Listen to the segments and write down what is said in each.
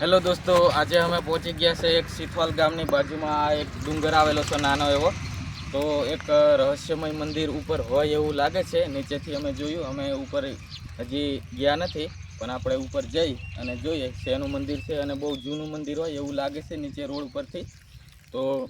Hello દોસ્તો, આજે અમે પહોંચી ગયા છે એક સિથવાલ ગામની બાજુમાં એક ડુંગર આવેલો છે નાનો એવો. તો એક રહસ્યમય મંદિર ઉપર હોય એવું લાગે છે, નીચેથી અમે જોયું, અમે ઉપર હજી ગયા નથી, પણ આપણે ઉપર જઈ અને જોઈએ, શેનું મંદિર છે અને બહુ જૂનું મંદિર હોય એવું લાગે છે નીચે રોડ ઉપરથી. તો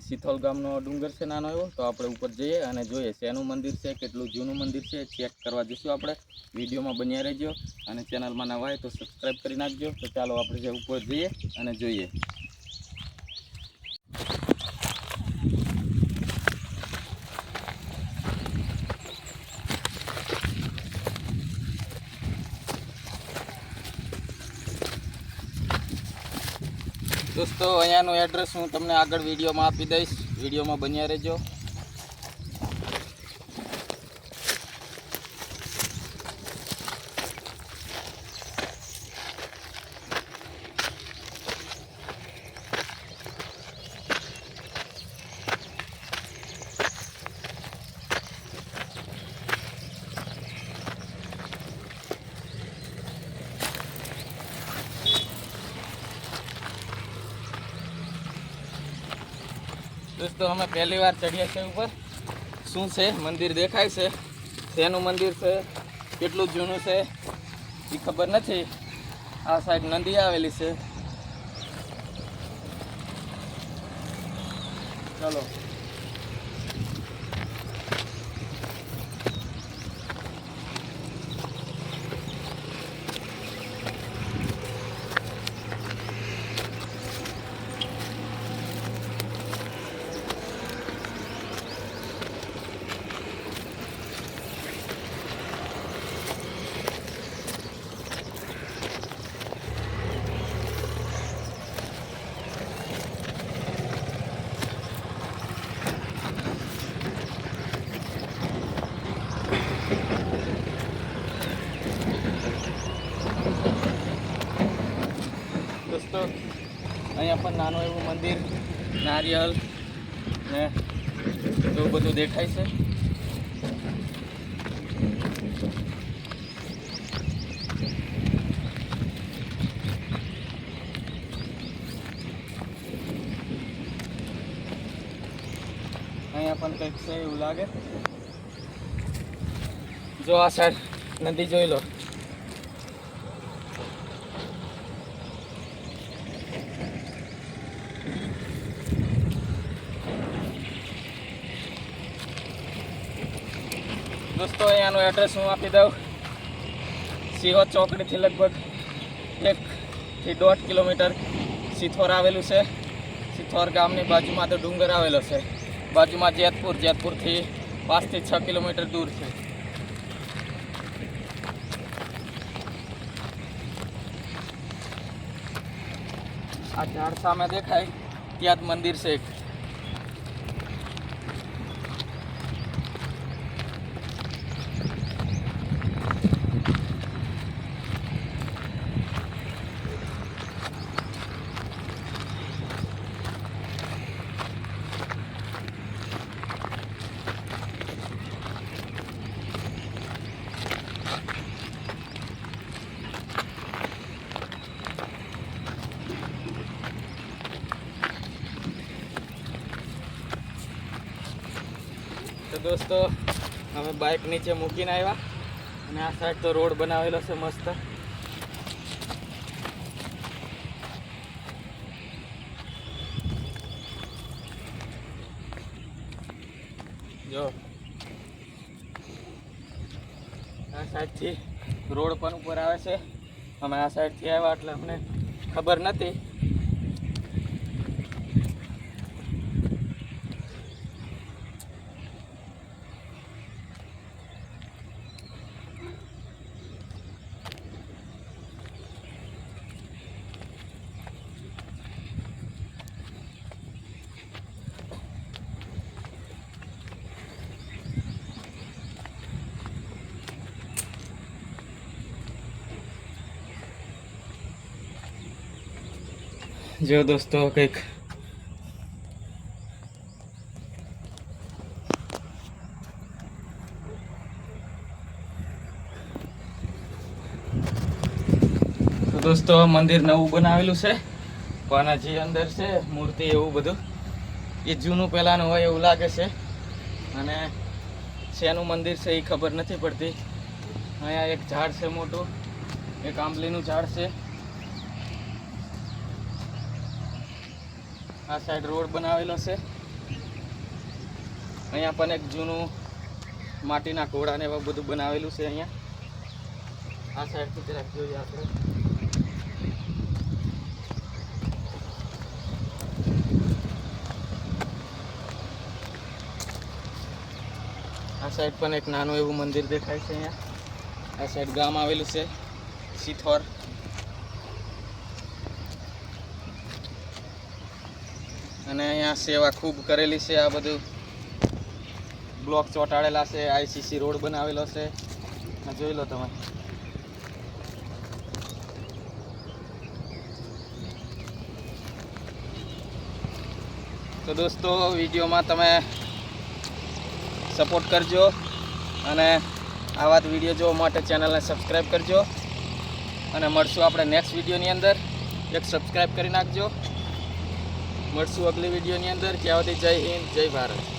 સિથોલ ગામનો ડુંગર છે નાનો એવો, તો આપણે ઉપર જઈએ અને જોઈએ શેનું મંદિર છે, કેટલું જૂનું મંદિર છે ચેક કરવા જઈશું આપણે. વિડીયોમાં બન્યા રહેજો અને ચેનલમાં નવા હોય તો સબસ્ક્રાઈબ કરી નાખજો. તો ચાલો આપણે જે ઉપર જઈએ અને જોઈએ. દોસ્તો અહીંયાનું એડ્રેસ હું તમને આગળ વિડીયોમાં આપી દઈશ. વિડીયોમાં બન્યા રહેજો. દોસ્તો, અમે પહેલી વાર ચડ્યા છે ઉપર. શું છે? મંદિર દેખાય છે. શેનું મંદિર છે? કેટલું જૂનું છે? એ ખબર નથી. આ સાઈડ નદી આવેલી છે. ચલો. દોસ્તો, અહીંયા પણ નાનું એવું મંદિર, નારિયેલ ને એવું બધું દેખાય છે. અહીંયા પણ કંઈક છે એવું લાગે. જો આ સાઈડ નદી જોઈ લો. દોસ્તો, અહીંયાનું એડ્રેસ હું આપી દઉં. સિંહો ચોકડીથી લગભગ એકથી દોઢ કિલોમીટર સિથોર આવેલું છે. સિથોર ગામની બાજુમાં તો ડુંગર આવેલો છે. બાજુમાં જેતપુર, જેતપુરથી પાંચથી છ કિલોમીટર દૂર છે. આ ઝાડ સામે દેખાય, ત્યાં જ મંદિર છે તો દોસ્તો, અમે બાઇક નીચે મૂકીને આવ્યા અને આ સાઈડ તો રોડ બનાવેલો છે મસ્ત. જો. આ સાઈડથી રોડ પણ ઉપર આવે છે. અમે આ સાઈડથી આવ્યા એટલે અમને ખબર નથી. જો દોસ્તો કંઈક દોસ્તો મંદિર નવું બનાવેલું છે. પણ હજી અંદર છે, મૂર્તિ એવું બધું. એ જૂનું પહેલાંનું હોય એવું લાગે છે. અને શેનું મંદિર છે એ ખબર નથી પડતી. અહીંયા એક ઝાડ છે મોટું, એક આંબલીનું ઝાડ છે. આ સાઈડ રોડ બનાવેલો છે. અહીંયા પણ એક જૂનું માટીના ઘોડા ને એવું બધું બનાવેલું છે અહીંયા. આ સાઈડથી જરાક જોઈએ આપણે. આ સાઈડ પણ એક નાનું એવું મંદિર દેખાય છે અહીંયા. આ સાઈડ ગામ આવેલું છે. સિથોર અને અહીંયા સેવા ખૂબ કરેલી છે, આ બધું. બ્લોક ચોંટાડેલા છે આઈસીસી રોડ બનાવેલો છે. જોઈ લો તમે. તો દોસ્તો, વિડીયોમાં તમે સપોર્ટ કરજો અને આવા જ વીડિયો જોવા માટે ચેનલને સબસ્ક્રાઈબ કરજો. અને મળશું આપણે નેક્સ્ટ વિડીયોની અંદર. એક સબસ્ક્રાઈબ કરી નાખજો. મળશું અગલી વિડીયોની અંદર. ત્યાં સુધી જય હિન્દ જય ભારત.